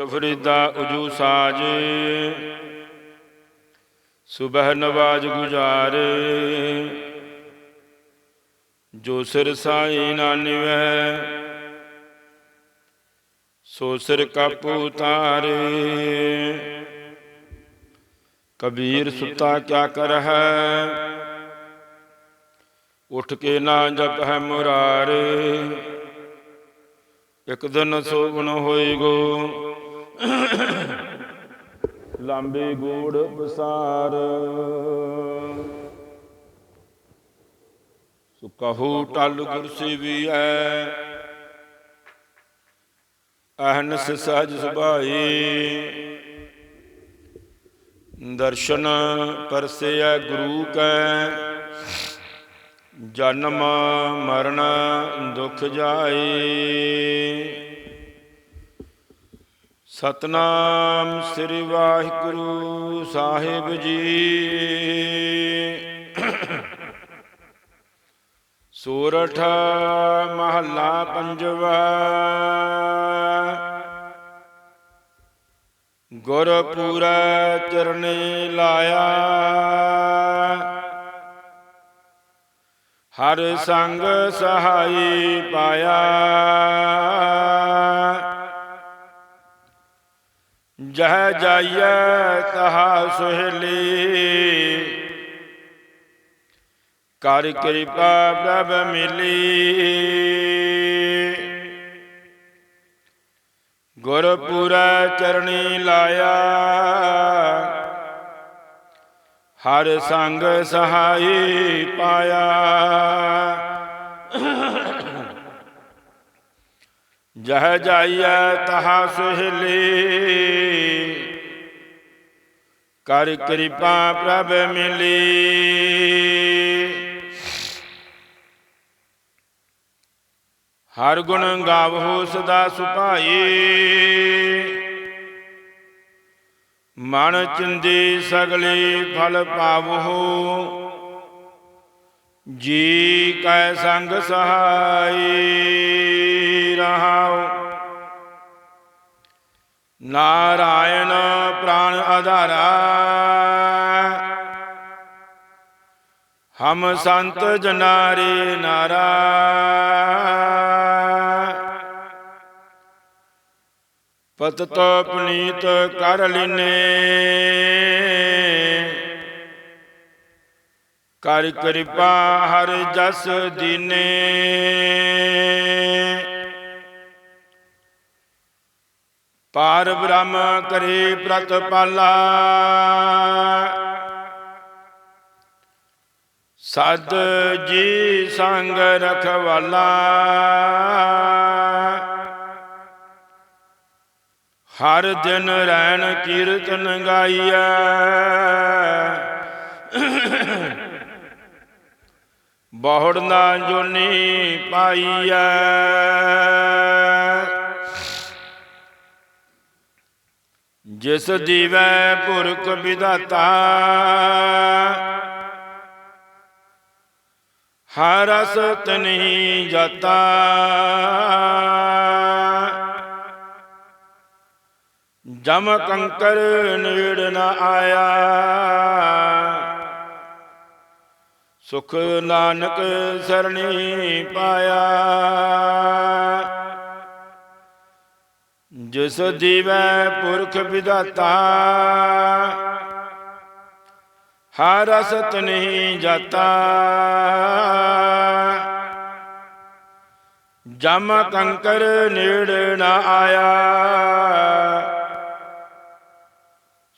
ਫਰੀਦਾ ਉਜੂ ਸਾਜ। ਸੁਬਹ ਨਵਾਜ ਗੁਜ਼ਾਰ। ਜੋ ਸਿਰ ਸਾਈ ਨਾ ਨਿਵੈ, ਸੋ ਸਿਰ ਕਾਪੂ ਤਾਰੇ ਕਬੀਰ ਸੁੱਤਾ ਕਿਆ ਕਰ ਉਠ ਕੇ ਨਾ ਜਪ ਹੈ ਮੁਰਾਰੇ। ਇਕ ਦਿਨ ਸੋਵਣ ਹੋਏਗੋ ਲਾਂਬੇ ਗੂੜ ਪਸਾਰ। ਸੋ ਕਹੂ ਟਲ ਗੁਰਸੀ ਵੀ ਐ। ਅਹਨਸ ਸਹਜ ਸੁਭਾਈ। ਦਰਸ਼ਨ ਪਰਸਿਆ ਗੁਰੂ ਕੈ। ਜਨਮ ਮਰਨ ਦੁਖ ਜਾਏ ਸਤਨਾਮ ਸ੍ਰੀ ਵਾਹਿਗੁਰੂ ਸਾਹਿਬ ਜੀ। ਸੋਰਠ ਮਹੱਲਾ ਪੰਜਵਾ। ਗੁਰ ਪੂਰਾ ਚਰਨੇ ਲਾਇਆ। ਹਰ ਸੰਗ ਸਹਾਈ ਪਾਇਆ। ਜਹ ਜਾਈਐ ਤਹਾ ਸੁਹਲੀ। ਕਰ ਕਿਰਪਾ ਪ੍ਰਭ ਮਿਲੀ। ਗੁਰਪੁਰਾ ਚਰਣੀ ਲਾਇਆ। ਹਰ ਸੰਗ ਸਹਾਈ ਪਾਇਆ। ਜਹ ਜਾਈਐ ਤਹਾ ਸੁਹਲੀ। ਕਰ ਕਿਰਪਾ ਪ੍ਰਭ ਮਿਲੀ। ਹਰ ਗੁਣ ਗਾਵੋ ਸਦਾ ਸੁਭਾਈ। ਮਨ ਚਿੰਦੀ ਸਗਲੀ ਫਲ ਪਾਵੋ ਜੀ ਕੈ ਸੰਗ ਸਹਾਈ ਰਹਾਉ। ਨਾਰਾਇਣ ਪ੍ਰਾਨ ਆਧਾਰਾ। ਹਮ ਸੰਤ ਜਨਾਰੇ ਨਾਰਾ। ਪਤਤ ਪਨੀਤ ਕਰ ਲਿਨੇ। ਕਰ ਕਿਰਪਾ ਹਰ ਜਸ ਦੀਨੇ। ਪਾਰ ਬ੍ਰਹਮ ਕਰੇ ਪ੍ਰਤਪਾਲਾ। ਸਦ ਜੀ ਸੰਗ ਰਖਵਾਲਾ। ਹਰ ਦਿਨ ਰੈਣ ਕੀਰਤਨ ਗਾਈਐ। ਬਹੁੜ ਨਾ ਜੋਨੀ ਪਾਈਐ। ਜਿਸ ਦੀਵੈ ਪੁਰਖ ਵਿਦਾਤਾ ਹਰ ਰਸ ਤਨਹੀ ਜਾਤਾ। ਜਮ ਕੰਕਰ ਨੇੜ ਨ ਆਇਆ। ਸੁਖ ਨਾਨਕ ਸਰਣੀ ਪਾਇਆ। ਜਿਸ ਦੀਵੈ ਪੁਰਖ ਵਿਦਾਤਾ ਹਰ ਰਸਤ ਨਹੀਂ ਜਾਤਾ। ਜਮ ਕੰਕਰ ਨੇੜ ਨਾ ਆਇਆ।